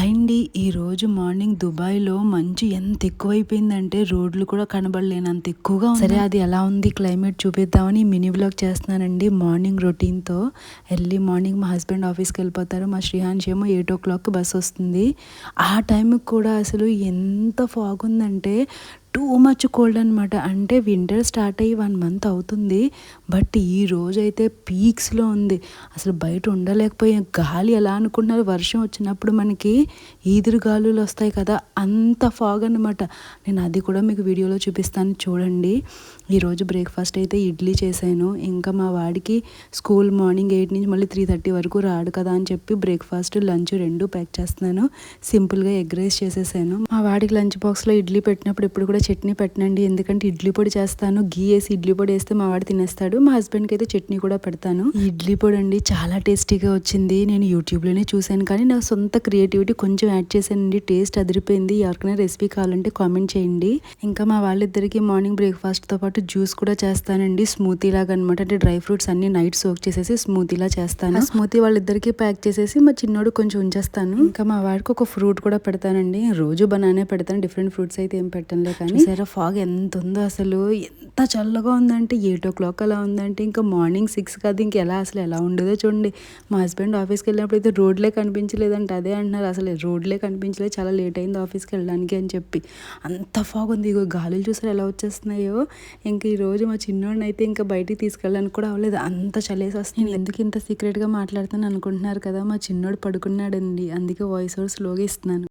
Hi అండి ఈరోజు morning దుబాయ్లో మంచు ఎంత ఎక్కువైపోయిందంటే రోడ్లు కూడా కనబడలేనంత ఎక్కువగా సరే అది ఎలా ఉంది? క్లైమేట్ చూపిద్దామని మినీ బ్లాగ్ చేస్తున్నానండి మార్నింగ్ రొటీన్తో. ఎర్లీ మార్నింగ్ మా హస్బెండ్ ఆఫీస్కి వెళ్ళిపోతారు. మా శ్రీహాన్స్ ఏమో ఎయిట్ ఓ క్లాక్ బస్ వస్తుంది. ఆ టైంకి కూడా అసలు ఎంత ఫాగ్ ఉందంటే టూ మచ్ కోల్డ్ అనమాట అంటే వింటర్ స్టార్ట్ అయ్యి వన్ మంత్ అవుతుంది. బట్ ఈ రోజైతే పీక్స్లో ఉంది. అసలు బయట ఉండలేకపోయే. గాలి ఎలా అనుకున్నారు? వర్షం వచ్చినప్పుడు మనకి ఈదురు గాలులు వస్తాయి కదా. అంత ఫాగ్ అనమాట నేను అది కూడా మీకు వీడియోలో చూపిస్తాను. చూడండి. ఈరోజు బ్రేక్ఫాస్ట్ అయితే ఇడ్లీ చేశాను. ఇంకా మా వాడికి స్కూల్ మార్నింగ్ ఎయిట్ నుంచి మళ్ళీ త్రీ థర్టీ వరకు రాడు కదా అని చెప్పి బ్రేక్ఫాస్ట్ లంచ్ రెండు ప్యాక్ చేస్తున్నాను. సింపుల్గా ఎగ్ రైస్ చేసేసాను. మా వాడికి లంచ్ బాక్స్లో ఇడ్లీ పెట్టినప్పుడు ఎప్పుడు కూడా చట్నీ పెట్టనండి. ఎందుకంటే ఇడ్లీ పొడి చేస్తాను. గీ వేసి ఇడ్లీ పొడి వేస్తే మా వాడు తినేస్తాడు. మా హస్బెండ్కి అయితే చట్నీ కూడా పెడతాను. ఇడ్లీ పొడి అండి చాలా టేస్టీగా వచ్చింది. నేను యూట్యూబ్లోనే చూశాను. కానీ నా సొంత క్రియేటివిటీ కొంచెం యాడ్ చేశానండి. టేస్ట్ అదిరిపోయింది. ఎవరికైనా రెసిపీ కావాలంటే కామెంట్ చేయండి. ఇంకా మా వాళ్ళిద్దరికి మార్నింగ్ బ్రేక్ఫాస్ట్తో పాటు జ్యూస్ కూడా చేస్తానండి. స్మూతీ లాగా అనమాట అంటే డ్రై ఫ్రూట్స్ అన్ని నైట్ సోక్ చేసేసి స్మూతీలా చేస్తాను. స్మూతీ వాళ్ళిద్దరికి ప్యాక్ చేసేసి మా చిన్నోడు కొంచెం ఉంచేస్తాను. ఇంకా మా వాడికి ఒక ఫ్రూట్ కూడా పెడతానండి. రోజు బనానే పెడతాను. డిఫరెంట్ ఫ్రూట్స్ అయితే ఏం పెట్టనులే కానీ. సరే ఫాగ్ ఎంత ఉందో అసలు. ఎంత చల్లగా ఉందంటే ఎయిట్ ఓ క్లాక్ అలా ఉందంటే ఇంకా మార్నింగ్ సిక్స్ కాదు ఇంక ఎలా అసలు ఎలా ఉండదో చూడండి. మా హస్బెండ్ ఆఫీస్కి వెళ్ళినప్పుడు అయితే రోడ్లే కనిపించలేదంటే. అదే అంటున్నారు అసలు రోడ్లే కనిపించలేదు చాలా లేట్ అయింది ఆఫీస్కి వెళ్ళడానికి అని చెప్పి. అంత ఫాగ్ ఉంది. ఇగో గాలులు చూసారు ఎలా వచ్చేస్తున్నాయో. ఇంక ఈ రోజు మా చిన్నోడిని అయితే ఇంకా బయటికి తీసుకెళ్ళడానికి కూడా అవ్వలేదు. అంత చలేసి వస్తుంది నేను ఎందుకు ఇంత సీక్రెట్గా మాట్లాడుతాను అనుకుంటున్నారు కదా? మా చిన్నోడు పడుకున్నాడండి. అందుకే వాయిస్ ఓవర్ స్లోగా ఇస్తున్నాను.